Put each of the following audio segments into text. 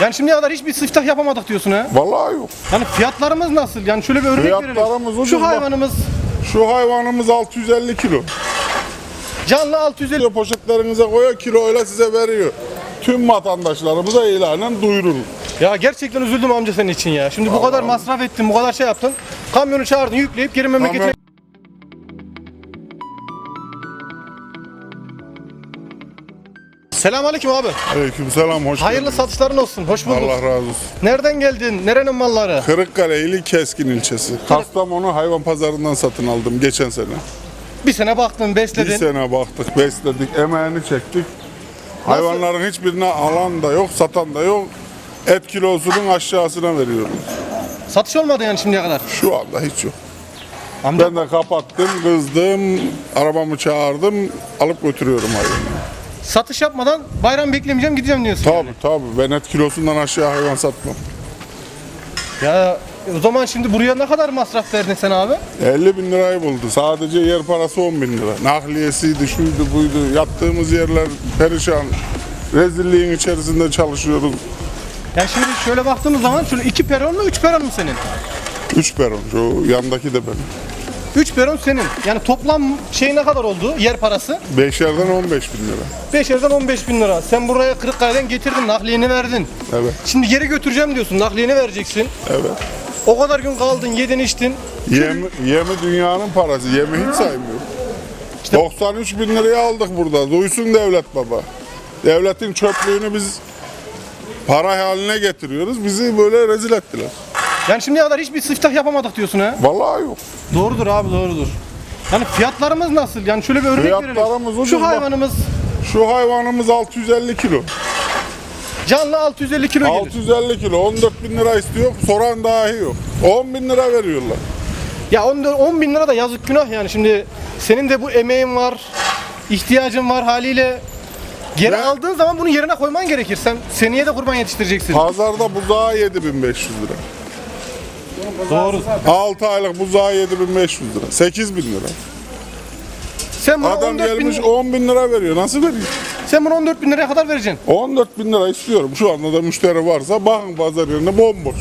Yani şimdiye kadar hiçbir siftah yapamadık diyorsun ha. Vallahi yok. Yani fiyatlarımız nasıl? Yani şöyle bir örnek Fiyatlarımız verelim. ucuz Şu bak. hayvanımız Şu hayvanımız 650 kilo. canlı 650 Kilo poşetlerinize koyuyor, kiloyla size veriyor. Tüm vatandaşlarımıza ilanen duyurun. Ya gerçekten üzüldüm amca senin için ya. Şimdi bu kadar masraf ettin, bu kadar şey yaptın. Kamyonu çağırdın, yükleyip geri memleketine... Selamünaleyküm abi. Aleykümselam, hoş Hayırlı geldiniz. satışların olsun. Hoş bulduk. Allah razı olsun. Nereden geldin? Nerenin malları? Kırıkkale ili Keskin ilçesi. Kastamonu hayvan pazarından satın aldım geçen sene. Bir sene baktın, besledin. Bir sene baktık, besledik, emeğini çektik. Hayvanların hiçbirine alan da yok, satan da yok. Et kilosunun aşağısına veriyoruz. Satış olmadı yani şimdiye kadar. Şu anda hiç yok. Amca Ben de kapattım, kızdım, arabamı çağırdım, alıp götürüyorum hayvanı. Satış yapmadan bayram beklemeyeceğim gideceğim diyorsun. Tabii tabii, ben et kilosundan aşağı hayvan satmam. Ya o zaman şimdi buraya ne kadar masraf verdin sen abi? 50 bin lirayı buldu. Sadece yer parası 10 bin lira. Nakliyesiydi, şuydu buydu. Yattığımız yerler perişan. Rezilliğin içerisinde çalışıyoruz. Yani şimdi şöyle baktığımız zaman şöyle iki peron mu üç peron mu senin? 3 peron, şu yandaki de benim. Üç peron senin. Yani toplam şey ne kadar oldu yer parası? 5 yerden 15 bin lira. 5 yerden 15 bin lira. Sen buraya Kırıkkale'den getirdin nakliyeni verdin. Evet, Şimdi geri götüreceğim diyorsun nakliyeni vereceksin. evet. O kadar gün kaldın yedin içtin. Yemi, yemi dünyanın parası. Yemi hiç saymıyor. 93 bin liraya aldık burada. Duysun devlet baba. Devletin çöplüğünü biz para haline getiriyoruz. Bizi böyle rezil ettiler. Yani şimdiye kadar hiçbir siftah yapamadık diyorsun ha. Vallahi yok. Doğrudur abi doğrudur. Yani fiyatlarımız nasıl? Yani şöyle bir örnek Fiyatlarımız verelim. ucuz Şu bak. hayvanımız Şu hayvanımız 650 kilo. canlı 650 kilo gelir. 650 kilo 14 bin lira istiyor soran dahi yok 10 bin lira veriyorlar Ya 10, 10 bin lira da yazık günah yani şimdi senin de bu emeğin var, ihtiyacın var haliyle geri Ben- aldığın zaman bunu yerine koyman gerekir. Sen seneye de kurban yetiştireceksin. pazarda buzağı 7500 lira Doğru. 6 aylık buzağı 7500 lira 8 bin lira Sen bunu adam 14 gelmiş bin, 10 bin lira veriyor nasıl veriyor sen bunu 14 bin liraya kadar vereceksin. 14 bin lira istiyorum şu anda da müşteri varsa bakın pazar yerine bomboş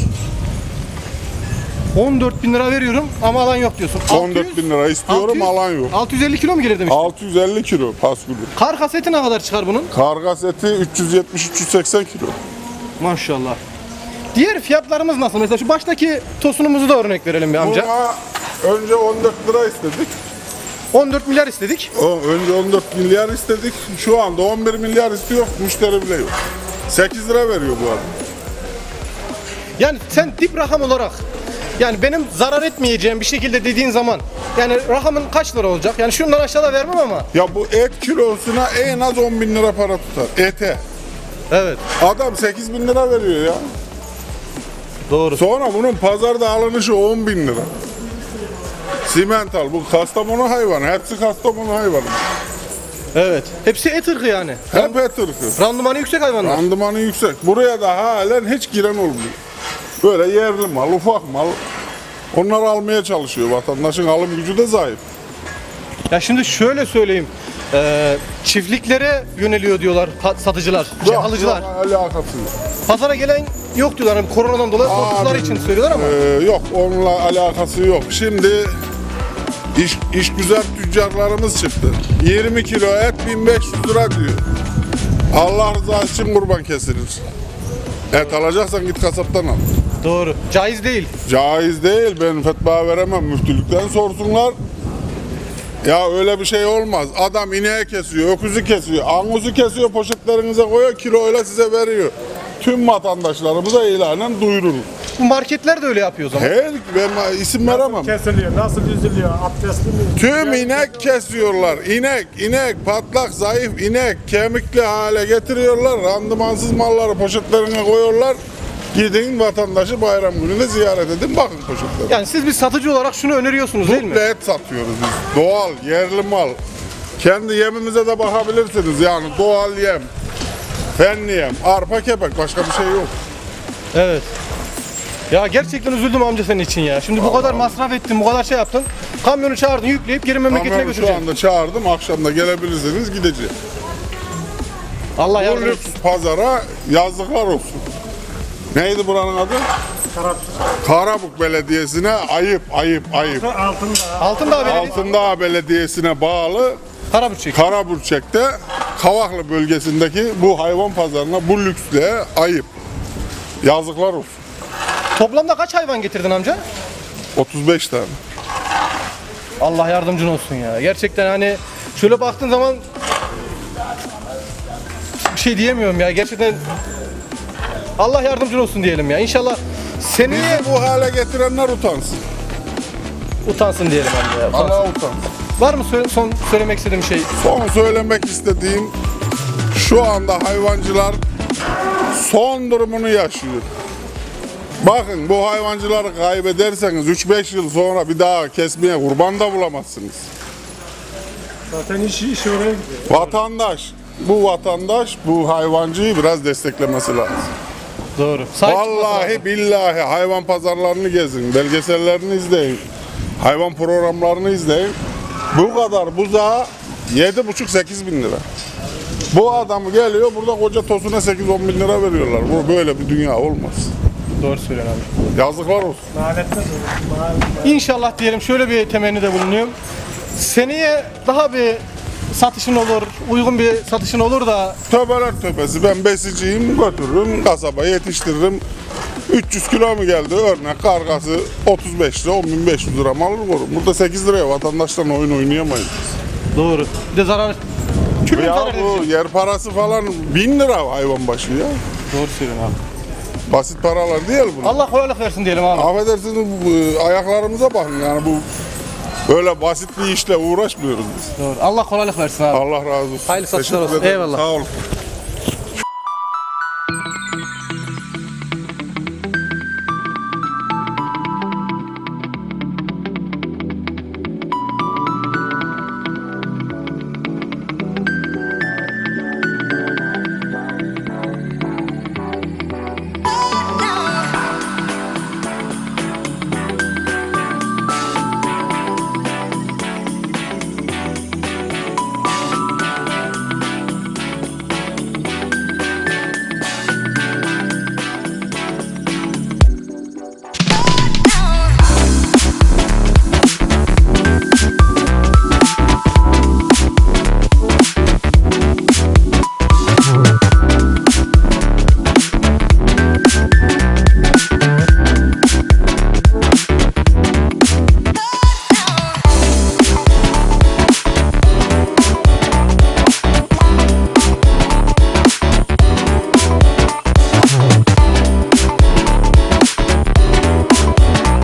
14 bin lira veriyorum ama alan yok diyorsun. 14 bin lira istiyorum 600 alan yok 650 kilo mu gelir demiş. 650 kilo paskülü Kar kaseti ne kadar çıkar bunun? karga seti 370-380 kilo Maşallah. Diğer fiyatlarımız nasıl? Mesela şu baştaki tosunumuzu da örnek verelim bir amca. Buna önce 14 lira istedik 14 milyar istedik. O, önce 14 milyar istedik. Şu anda 11 milyar istiyor. Müşteri bile yok. 8 lira veriyor bu adam. Yani sen dip rakam olarak yani benim zarar etmeyeceğim bir şekilde dediğin zaman yani rakamın kaç lira olacak? Yani şundan aşağıda vermem ama. Ya bu et kilosuna en az 10 bin lira para tutar. Ete. Evet. Adam 8 bin lira veriyor ya. Doğru. Sonra bunun pazarda alınışı 10 bin lira. Simental bu Kastamonu hayvanı. Hepsi Kastamonu hayvanı. Evet. Hepsi et ırkı yani. Hep et ırkı. Randımanı yüksek hayvanlar. Randımanı yüksek. Buraya da halen hiç giren olmuyor. Böyle yerli mal, ufak mal. Onları almaya çalışıyor. Vatandaşın alım gücü de zayıf. Ya şimdi şöyle söyleyeyim. Ee, çiftliklere yöneliyor diyorlar satıcılar, şey, alıcılar. yok, alakası yok. Pazara gelen yok diyorlar. Hani koronadan dolayı korktukları Abi, için söylüyorlar ama. e, yok onunla alakası yok. Şimdi iş, iş güzel tüccarlarımız çıktı. 20 kilo et 1500 lira diyor. Allah rızası için kurban kesilir. Et alacaksan git kasaptan al. Doğru. Caiz değil. Caiz değil ben fetva veremem müftülükten sorsunlar. Ya öyle bir şey olmaz. Adam ineği kesiyor, öküzü kesiyor, anguzu kesiyor, poşetlerinize koyuyor, kiloyla size veriyor. Tüm vatandaşlarımıza ilanen duyurun. Bu marketler de öyle yapıyor o zaman. Her ben isim veremem. kesiliyor, nasıl üzülüyor, abdestli mi? Tüm inek kesiyorlar. İnek, inek, patlak, zayıf inek, kemikli hale getiriyorlar. Randımansız malları poşetlerine koyuyorlar. Gidin vatandaşı bayram gününde ziyaret edin bakın poşetlere. Yani siz bir satıcı olarak şunu öneriyorsunuz değil mi? Duble et satıyoruz biz. Doğal, yerli mal. Kendi yemimize de bakabilirsiniz yani doğal yem. Fenli yem, arpa kepek başka bir şey yok. Evet. Ya gerçekten üzüldüm amca senin için ya. Şimdi bu kadar masraf ettin, bu kadar şey yaptın. Kamyonu çağırdın, yükleyip geri memleketine Kamyonu şu götüreceksin. anda çağırdım, akşam da gelebilirseniz gideceğiz. Allah Bu yardım lüks etsin. pazara yazıklar olsun. Neydi buranın adı? Karabük Belediyesi'ne ayıp, ayıp, ayıp. Altında. Altındağ Belediyesi. Altındağ Belediyesi'ne bağlı Karabükçek. Karaburçek'te Kavaklı bölgesindeki bu hayvan pazarına, bu lüksle ayıp. Yazıklar olsun. Toplamda kaç hayvan getirdin amca? 35 tane. Allah yardımcın olsun ya. Gerçekten hani şöyle baktığın zaman bir şey diyemiyorum ya. Gerçekten Allah yardımcın olsun diyelim ya. İnşallah seneye Bizi bu hale getirenler utansın. utansın diyelim amca ya. utansın. Allah utansın. Var mı söyle- son söylemek istediğim şey? Son söylemek istediğim şu anda hayvancılar son durumunu yaşıyor. Bakın bu hayvancıları kaybederseniz 3-5 yıl sonra bir daha kesmeye kurban da bulamazsınız. Zaten iş, iş oraya gidiyor. Vatandaş, bu vatandaş bu hayvancıyı biraz desteklemesi lazım. Doğru. Sahip. Vallahi billahi hayvan pazarlarını gezin, belgesellerini izleyin, hayvan programlarını izleyin. Bu kadar buzağa 7,5-8 bin lira. Bu adam geliyor burada koca tosuna 8-10 bin lira veriyorlar. Bu böyle bir dünya olmaz. Doğru söylüyorsun abi. Yazıklar olsun. Mahallette. İnşallah diyelim şöyle bir temennide bulunuyorum. Seneye daha bir satışın olur, uygun bir satışın olur da Töbeler töpesi ben besiciyim götürürüm kasaba yetiştiririm. 300 kilo mu geldi örnek kargası 35 lira 10.500 lira mal korum. Burada 8 liraya vatandaşlarla oyun oynayamayız. doğru. Bir de zarar Tüm Ya zarar bu edecek. yer parası falan 1000 lira hayvan başı ya. Doğru söylüyorsun abi. Basit paralar değil bunlar. Allah kolaylık versin diyelim abi. Affedersiniz bu, ayaklarımıza bakın yani bu böyle basit bir işle uğraşmıyoruz biz. Doğru. Allah kolaylık versin abi. Allah razı olsun. Hayırlı satışlar Teşekkür olsun. ederim. Eyvallah. Sağ olun.